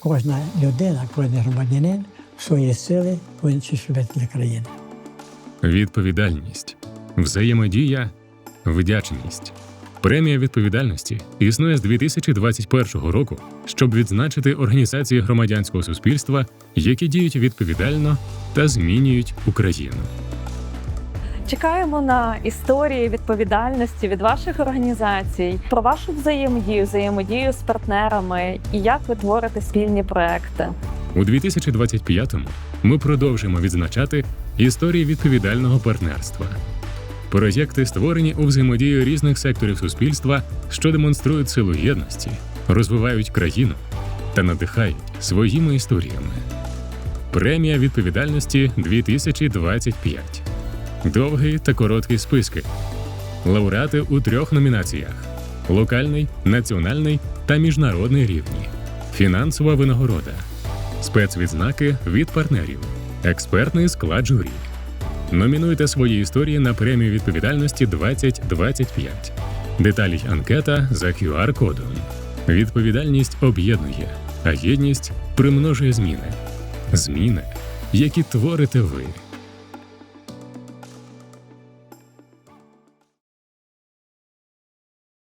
кожна людина, кожен громадянин свої сили повинен щось для країни. Відповідальність, взаємодія, вдячність. Премія відповідальності існує з 2021 року, щоб відзначити організації громадянського суспільства, які діють відповідально та змінюють Україну. Чекаємо на історії відповідальності від ваших організацій про вашу взаємодію, взаємодію з партнерами і як ви творите спільні проекти. У 2025-му ми продовжимо відзначати історії відповідального партнерства. Проєкти створені у взаємодії різних секторів суспільства, що демонструють силу єдності, розвивають країну та надихають своїми історіями. Премія відповідальності 2025. Довгий та короткий списки. Лауреати у трьох номінаціях: локальний, національний та міжнародний рівні. Фінансова винагорода. Спецвідзнаки від партнерів. Експертний склад журі. Номінуйте свої історії на премію відповідальності 2025. Деталі анкета за QR-кодом. Відповідальність об'єднує, а єдність примножує зміни. Зміни, які творите ви.